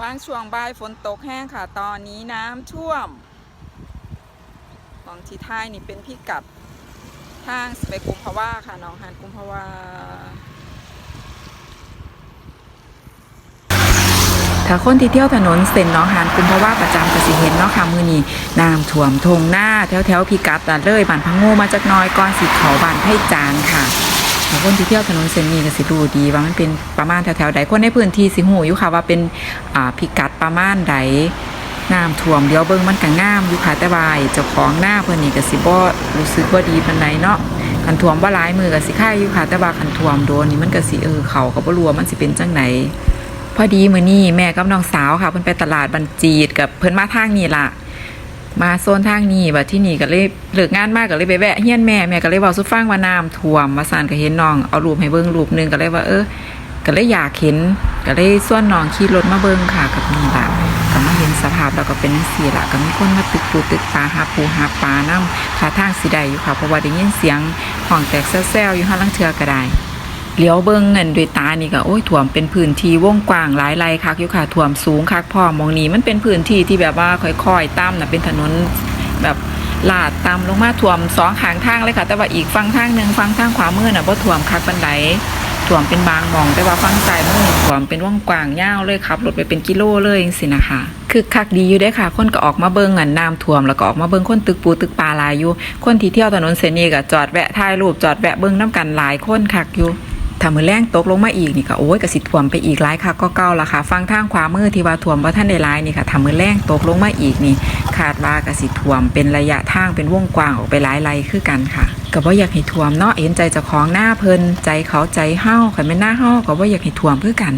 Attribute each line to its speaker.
Speaker 1: วางช่วงบ่ายฝนตกแห้งค่ะ ตอนนี้น้ำท่วมของที่ท้ายนี่เป็นพิกัดทางสไปกุมภาวะค่ะหน้องหานกุมภาวะถ้าคนที่เที่ยวถนนเส้นน้องหานกุมภาวะประจำก็สิเห็นเนาะค่ะมือนี้น้ำท่วมทงหน้าแถวแถวๆพิกัดน่เลยบ้านพังโง่มาจากน้อยก่อนสิเขาบ้านไผ่จานค่ะ คนที่เที่ยวถนนเส้นนี้ก็สิรู้ดีว่ามันเป็นประมาณแถวๆใดคนในพื้นที่สิหูอยู่ค่ะว่าเป็นอ่าพิกัดประมาณใดน้ำท่วมเดี๋ยวเบิ่งมันก็งามอยู่ค่ะแต่ว่าเจ้าของหน้าเพิ่นนี่ก็สิบ่รู้สึกว่าดีปานใดเนาะคันท่วมบ่หลายมือก็สิค่ายอยู่ค่ะแต่ว่าคันท่วมโดนนี่มันก็สิเออเขาก็บ่รู้ว่ามันสิเป็นจังไดพอดีมื้อนี้แม่กับน้องสาวค่ะเพิ่นไปตลาดบันจีดกับเพิ่นมาทางนี้ล่ะ มาโซนทางนี้บัดที่นี่ก็เลยเลิกงานมากก็เลยไปแวะเฮียนแม่แม่ก็เลยเว้าสุฟังว่าน้ำท่วมมาสานก็เห็นน้องเอารูปให้เบิ่งรูปนึงก็เลยว่าเออก็เลยอยากเห็นก็เลยส่วนน้องขี่รถมาเบิ่งค่ะกับนี่ล่ะก็มาเห็นสภาพแล้วก็เป็นจังซี่ละก็มีคนมาตึกปูตึกปลาหาปูหาปลานํท่าทางสิได้อยู่ค่ะเพราะว่าได้ยินเสียงห้องแตกแซ่วๆอยู่ห้างลังเทือก็ได้ เลี้ยวเบิ่งเงินด้วยตานี่ก็โอ้ยถ่วมเป็นพื้นที่วงกว้างหลายไร่คักอยู่ค่ะถ่วมสูงคักพร้อมองนี้มันเป็นพื้นที่ที่แบบว่าค่อยๆตามนะเป็นถนนแบบลาดตามลงมาถ่วมสองขางทางเลยค่ะ แต่ว่าอีกฝั่งทางหนึ่งฝั่งทางขวามือน่ะบ่ถ่วมคักปานใดถ่วมเป็นบางมอง แต่ว่าฝั่งซ้ายมือถ่วมเป็นว่องกว้างยาวเลยขับรถไปเป็นกิโลเลยจังซี่นะคะคือคักดีอยู่เด้ค่ะ คนก็ออกมาเบิ่งอันน้ำท่วมแล้วก็ออกมาเบิ่งคนตึกปูตึกปลาลายอยู่คนที่เที่ยวถนนเสนีก็จอดแวะถ่ายรูปจอดแวะเบิ่งน้ำกันหลายคนคักอยู่ ถ้ามือแรงตกลงมาอีกนี่ก็โอ้ยกระสิถ่วมไปอีกหลายค่ะก็เก่าละค่ะ ฟังทางขวามือที่ว่าถ่วมว่าท่านได้หลายนี่ค่ะถ้ามือแรงตกลงมาอีกนี่คาดว่ากระสิถ่วมเป็นระยะทางเป็นวงกว้างออกไปหลายไร่คือกันค่ะก็บ่อยากให้ถ่วมเนาะเห็นใจเจ้าของหน้าเพลินใจเขาใจเฮาขันแม่นหน้าเฮาก็บ่อยากให้ถ่วมคือกัน